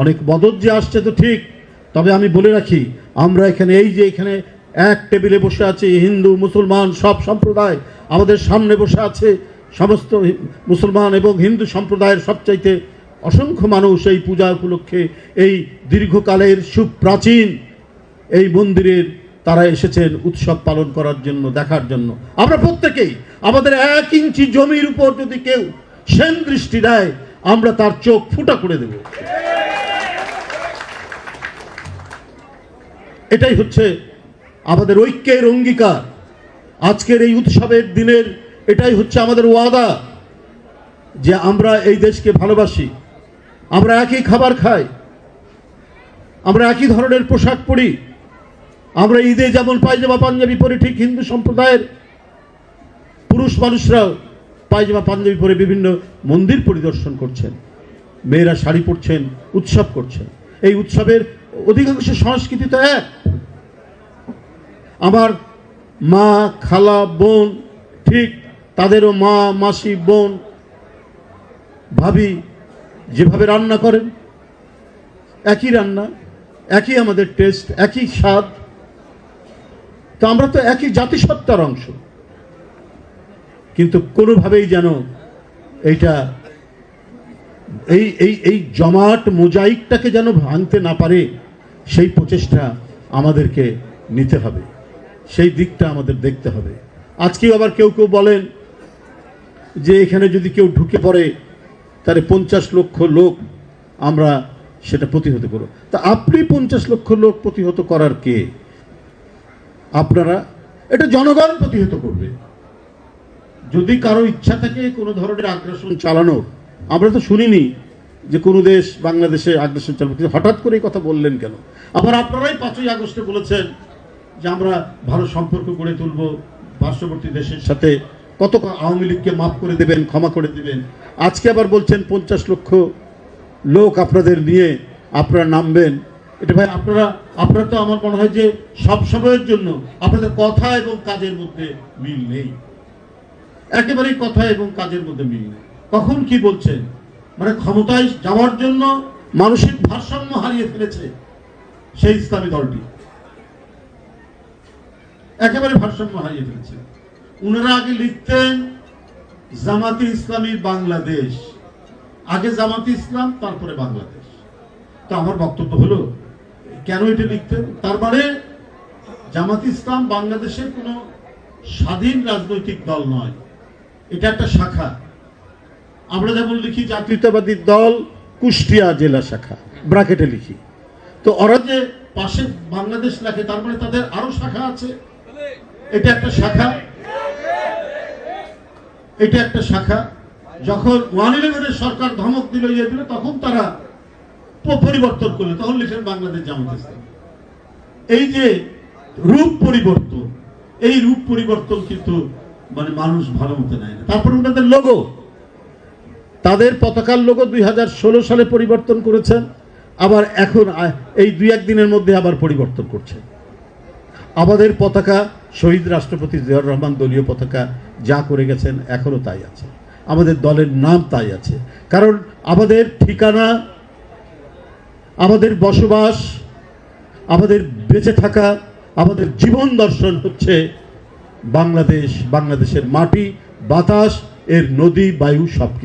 অনেক মদত যে আসছে তো ঠিক, তবে আমি বলে রাখি, আমরা এখানে এই যে এখানে এক টেবিলে বসে আছি, হিন্দু, মুসলমান, সব সম্প্রদায় আমাদের সামনে বসে আছে, সমস্ত মুসলমান এবং হিন্দু সম্প্রদায়ের সবচাইতে অসংখ্য মানুষ এই পূজা উপলক্ষে এই দীর্ঘকালের সুপ্রাচীন এই মন্দিরের তারা এসেছেন উৎসব পালন করার জন্য, দেখার জন্য। আমরা প্রত্যেকেই আমাদের এক ইঞ্চি জমির উপর যদি কেউ সেন দৃষ্টি দেয়, আমরা তার চোখ ফুটা করে দেব। এটাই হচ্ছে আমাদের ঐক্যের অঙ্গীকার। আজকের এই উৎসবের দিনের এটাই হচ্ছে আমাদের ওয়াদা যে আমরা এই দেশকে ভালোবাসি, আমরা একই খাবার খাই, আমরা একই ধরনের পোশাক পরি, আমরা ঈদে যেমন পায়জামা পাঞ্জাবি পরি, ঠিক হিন্দু সম্প্রদায়ের পুরুষ মানুষরাও পায়জামা পাঞ্জাবি পরে বিভিন্ন মন্দির পরিদর্শন করছেন, মেয়েরা শাড়ি পরছেন, উৎসব করছেন। এই উৎসবের অধিকাংশ সংস্কৃতি তো এক। আমার মা, খালা, বোন, ঠিক তাদেরও মা, মাসি, বোন, ভাবি যেভাবে রান্না করেন, একই রান্না, একই আমাদের টেস্ট একই স্বাদ। তো আমরা তো একই জাতিসত্তার অংশ। কিন্তু কোনোভাবেই যেন এইটা এই এই এই জমাট মোজাইকটাকে যেন ভাঙতে না পারে। সেই প্রচেষ্টা আমাদেরকে নিতে হবে। সেই দিকটা আমাদের দেখতে হবে। আজকে আবার কেউ কেউ বলেন যে এখানে যদি কেউ ঢুকে পড়ে, তাহলে পঞ্চাশ লক্ষ লোক আমরা সেটা প্রতিহত করব। তা আপনি পঞ্চাশ লক্ষ লোক প্রতিহত করার কে? আপনারা? এটা জনগণ প্রতিহত করবে। যদি কারও ইচ্ছা থাকে কোনো ধরনের আগ্রাসন চালানোর, আমরা তো শুনিনি যে কোনো দেশ বাংলাদেশে আগ্রাসন চালাবে। কিন্তু হঠাৎ করে এই কথা বললেন কেন? আবার আপনারাই পাঁচই আগস্টে বলেছেন যে আমরা ভালো সম্পর্ক গড়ে তুলব, পার্শ্ববর্তী দেশের সাথে কত আওয়ামী লীগকে মাফ করে দেবেন, ক্ষমা করে দেবেন। আজকে আবার বলছেন পঞ্চাশ লক্ষ লোক আপনাদের নিয়ে আপনারা নামবেন। এটা ভাই, আপনারা আপনারা তো আমার মনে হয় যে সব সময়ের জন্য আপনাদের কথা এবং কাজের মধ্যে মিল নেই। একেবারেই কথা এবং কাজের মধ্যে মিল নেই। কখন কি বলছেন? মানে ক্ষমতায় যাওয়ার জন্য মানসিক ভারসাম্য হারিয়ে ফেলেছে সেই ইসলামী দলটি। একেবারে ভারসাম্য হারিয়ে ফেলেছে। উনারা আগে লিখতেন, জামাতে ইসলামী বাংলাদেশ। আগে জামাতে ইসলাম, তারপরে বাংলাদেশ। তো আমার বক্তব্য হলো, কেন এটা লিখতেন? তার মানে জামাত ইসলাম বাংলাদেশের কোনো স্বাধীন রাজনৈতিক দল নয়। এটা একটা শাখা। আমরা যেমন লিখি জাতীয়তাবাদী দল কুষ্টিয়া জেলা শাখা, ব্রাকেটে লিখি। তো ওরা যে পাশে বাংলাদেশ লেখে তার মানে তাদের আরও শাখা আছে। এটা একটা শাখা। এটা একটা শাখা। যখন ওয়ান ইলেভেনের সরকার ধমক দিল ইয়ে দিল, তখন তারা পরিবর্তন করল। তখন লিখলেন বাংলাদেশ জামাত ইসলাম। এই যে রূপ পরিবর্তন, এই রূপ পরিবর্তন কিন্তু মানে মানুষ ভালো মতো নেয় না। তারপর ওনাদের লোগো তাদের পতাকার লোগো দুই হাজার ষোলো সালে পরিবর্তন করেছেন আবার এখন এই দুই একদিনের মধ্যে আবার পরিবর্তন করছেন আমাদের পতাকা শহীদ রাষ্ট্রপতি জিয়াউর রহমান দলীয় পতাকা যা করে গেছেন এখনও তাই আছে। আমাদের দলের নাম তাই আছে। কারণ আমাদের ঠিকানা, আমাদের বসবাস, আমাদের বেঁচে থাকা, আমাদের জীবন দর্শন হচ্ছে বাংলাদেশ, বাংলাদেশের মাটি, বাতাস, এর নদী, বায়ু সব কিছু